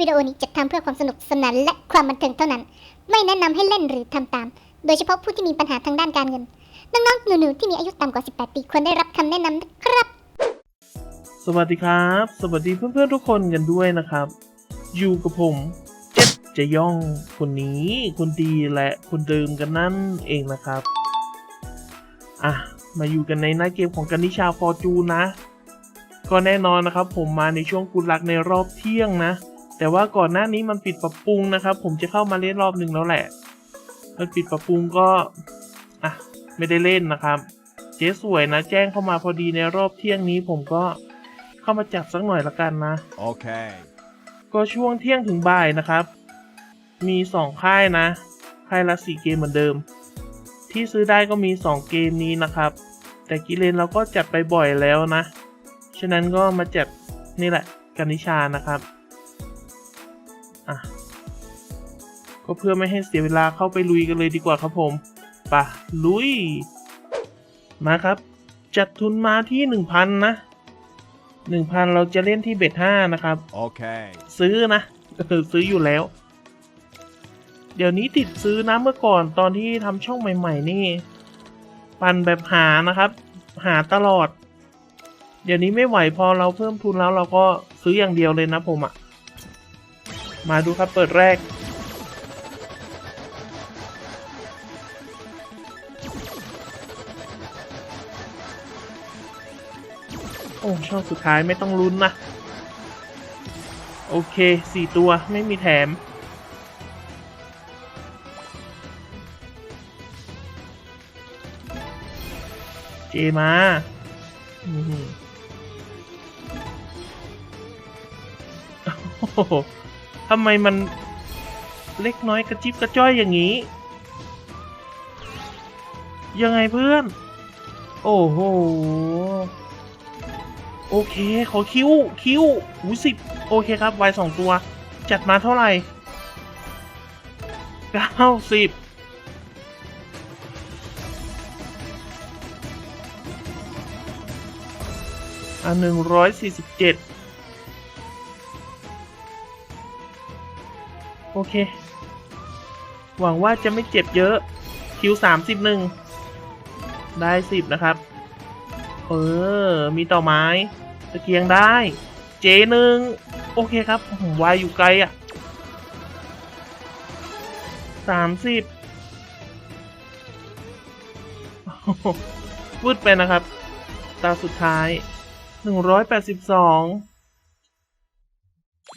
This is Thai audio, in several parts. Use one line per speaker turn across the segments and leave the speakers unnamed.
วิดีโอนี้จัดทำเพื่อความสนุกสนานและความบันเทิงเท่านั้น ไม่แนะนำให้เล่นหรือทำตาม โดยเฉพาะผู้ที่มีปัญหาทางด้านการเงิน น้องๆ หนูๆ ที่มีอายุต่ำกว่า 18 ปีควรได้รับคำแนะนำนะครับ
สวัสดีครับ สวัสดีเพื่อนๆทุกคนกันด้วยนะครับ อยู่กับผมเจ็ดจะย่องคนนี้คนดีและคนเดิมกันนั่นเองนะครับ อะ มาอยู่กันในหน้าเกมของกันนิชาฟอร์จูนนะ ก็แน่นอนนะครับผมมาในช่วงกุลักในรอบเที่ยงนะ แต่ว่าก่อนหน้านี้มันปิดปรับปรุงนะครับ ผมจะเข้ามาเล่นรอบหนึ่งแล้วแหละ มันปิดปรับปรุงก็อะไม่ได้เล่นนะครับ เจ๊สวยนะ แจ้งเข้ามาพอดีในรอบเที่ยงนี้ ผมก็เข้ามาจับสักหน่อยละกันนะ
Okay.
ก็ช่วงเที่ยงถึงบ่ายนะครับ มีสองค่ายนะค่ายละสี่เกมเหมือนเดิม ที่ซื้อได้ก็มีสองเกมนี้นะครับ แต่กิเลนเราก็จัดไปบ่อยแล้วนะฉะนั้นก็มาจัดนี่แหละกันิชานะครับ ก็เพื่อไม่ให้เสียเวลาเข้าไปลุยกันเลยดีกว่าครับผมไปะลุย มาครับ จัดทุนมาที่หนึ่งพันนะหนึ่งพันเราจะเล่นที่เบ็ดห้านะครับ
Okay.
ซื้อนะเออซื้ออยู่แล้ว เดี๋ยวนี้ติดซื้อนะเมื่อก่อนตอนที่ทำช่องใหม่ ๆ นี่ ปันแบบหานะครับ หาตลอด เดี๋ยวนี้ไม่ไหวพอเราเพิ่มทุนแล้วเราก็ซื้ออย่างเดียวเลยนะผมอะมาดูครับเปิดแรก ช่องสุดท้ายไม่ต้องลุ้นนะ โอเคสี่ตัวไม่มีแถม เจมาทำไมมันเล็กน้อยกระจิบกระจ้อยอย่างนี้ ยังไงเพื่อน โอ้โห โอเค ขอคิวคิวหูสิบโอเคครับไวสองตัว จัดมาเท่าไหร่เก้าสิบอะหนึ่งร้อยสี่สิบเจ็ดโอเค หวังว่าจะไม่เจ็บเยอะ คิวสามสิบหนึ่ง ได้สิบนะครับ เออ มีต่อไม้ ตะเกียงได้ เจหนึ่งโอเคครับผมวายอยู่ไกลอะสามสิบวืดไปนะครับ ตาสุดท้ายหนึ่งร้อยแปดสิบสอง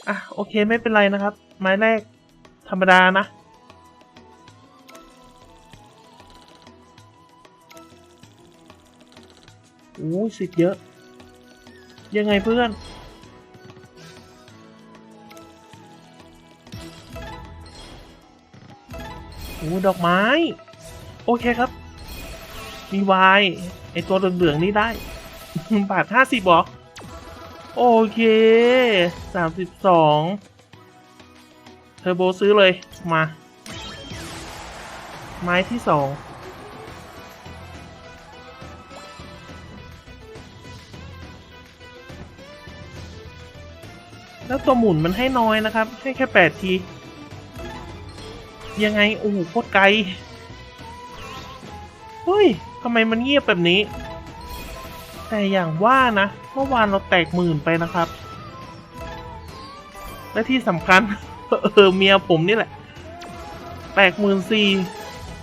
อะ โอเคไม่เป็นไรนะครับ ไม้แรกธรรมดานะโอ้ยสิทธิ์เยอะ ยังไงเพื่อนโอ้ดอกไม้ โอเคครับ มีวายไอตัวเหลืองๆนี่ได้ บาทห้าสิบหรอ โอเคสามสิบสองเทอร์โบซื้อเลยมา ไม้ที่สอง แล้วตัวหมุนมันให้น้อยนะครับ ให้แค่แปดที ยังไง โอ้โหโคตรไกล เฮ้ยทำไมมันเงียบแบบนี้ แต่อย่างว่านะเมื่อวานเราแตกหมื่นไปนะครับ และที่สำคัญ เออเมียผมนี่แหละ แตกหมื่นสี่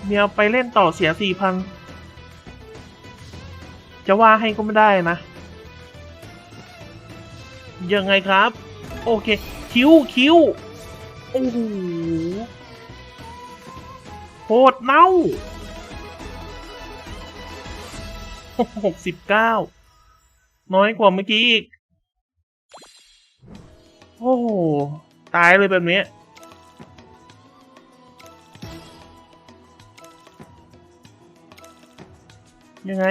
เมียไปเล่นต่อเสียสี่พันจะว่าให้ก็ไม่ได้นะยังไงครับ โอเค คิวคิวโอ้โหโหดเน่าหกสิบเก้าน้อยกว่าเมื่อกี้อีก โอ้โห ตายเลยแบบนี้ ยังไง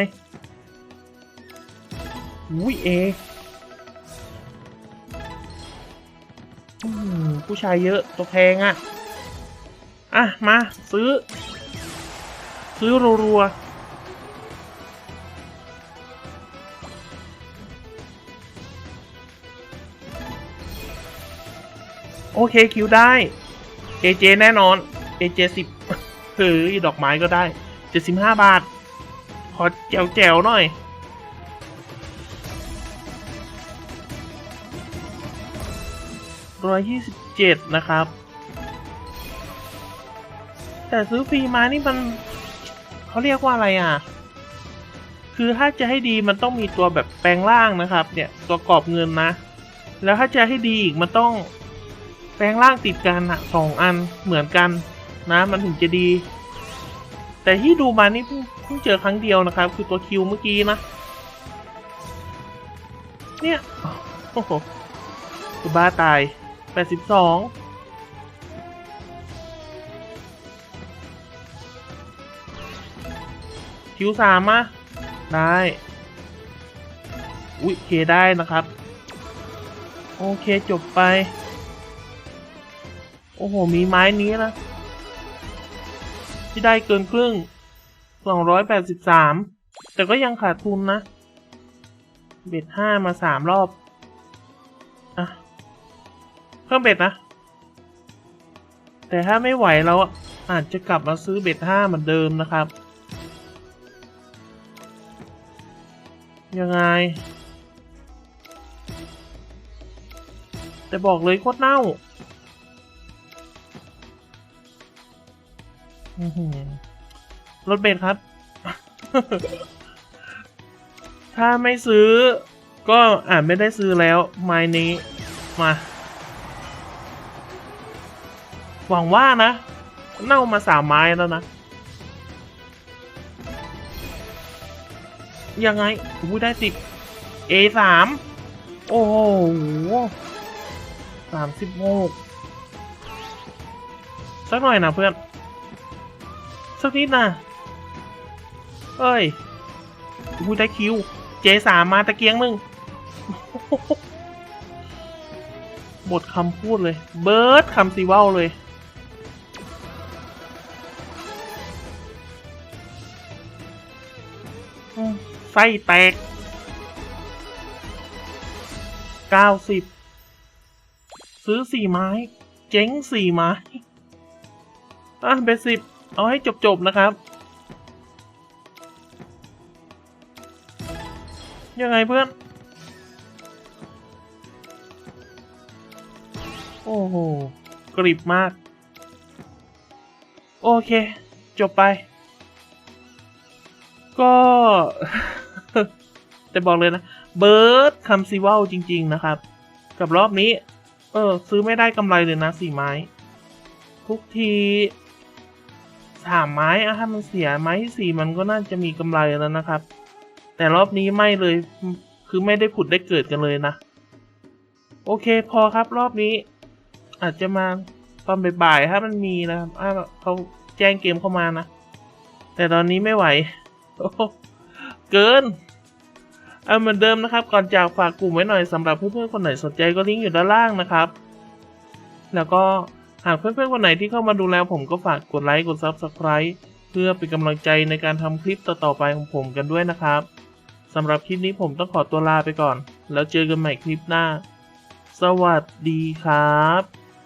อุ้ยเอ ผู้ชายเยอะตัวแพงอะ่ะ อะ มา ซื้อ ซื้อรัวโอเคคิวได้ AJ แน่นอน AJ สิบเฮ้ยดอกไม้ก็ได้เจ็ดสิบห้าบาท ขอแจวแจวๆหน่อยร้ อยยี่สิบเจ็ดนะครับ แต่ซื้อฟรีมานี่มันเขาเรียกว่าอะไรอะ คือถ้าจะให้ดีมันต้องมีตัวแบบแปลงร่างนะครับ เนี่ยตัวกรอบเงินนะ แล้วถ้าจะให้ดีอีกมันต้องแปลงร่างติดกันอะสองอันเหมือนกันนะ มันถึงจะดี แต่ที่ดูมานี่เพิ่งเจอครั้งเดียวนะครับ คือตัวคิวเมื่อกี้นะ เนี่ยโอ้โหบ้าตาย แปดสิบสองคิวสามอะได้ อุ้ยเคได้นะครับ โอเคจบไป โอ้โห มีไม้นี้นะที่ได้เกินครึ่ง 283 แต่ก็ยังขาดทุนนะ เบ็ดห้ามาสามรอบ อะ พิ่มเบ็ดนะ แต่ถ้าไม่ไหวเราอาจจะกลับมาซื้อเบ็ดห้าเหมือนเดิมนะครับ ยังไง แต่บอกเลยโคตรเน่าอื้อหือรถเบนซ์ครับ ถ้าไม่ซื้อก็อาจไม่ได้ซื้อแล้วไม้นี้มา หวังว่านะ เน่ามาสามไม้แล้วนะ ยังไงอุ้ได้สิบ A สามโอ้โหสามสิบหกสักหน่อยนะเพื่อน สักนิดนะเอ้ยกูได้คิวเจสามมาตะเกียงมึงหมดคำพูดเลย เบิร์ดคำซีเว้าเลย ไส้แตกเก้าสิบซื้อสี่ไม้ เจ๊งสี่ไม้ อะเบสสิบเอาให้จบ ๆ นะครับ ยังไงเพื่อน โอ้โห กริบมาก โอเค จบไป ก็ แต่บอกเลยนะ เบิร์ดคำซีว่าจริง ๆ นะครับ กับรอบนี้ เออ ซื้อไม่ได้กำไรเลยนะสี่ไม้ ทุกทีสามไม้อะถ้ามันเสียไม้ที่สี่มันก็น่าจะมีกำไรแล้วนะครับ แต่รอบนี้ไม่เลย คือไม่ได้ผุดได้เกิดกันเลยนะ โอเคพอครับรอบนี้ อาจจะมาตอนบ่ายๆถ้ามันมีนะครับอ่าเขาแจ้งเกมเข้ามานะ แต่ตอนนี้ไม่ไหว เกินเอาเหมือนเดิมนะครับ ก่อนจากฝากกลุ่มไว้หน่อยสำหรับเพื่อนๆคนไหนสนใจก็ลิงก์อยู่ด้านล่างนะครับ แล้วก็หากเพื่อนๆคนไหนที่เข้ามาดูแล้วผมก็ฝากกดไลค์กด Subscribe เพื่อเป็นกำลังใจในการทำคลิปต่อๆไปของผมกันด้วยนะครับสำหรับคลิปนี้ผมต้องขอตัวลาไปก่อน แล้วเจอกันใหม่คลิปหน้า สวัสดีครับ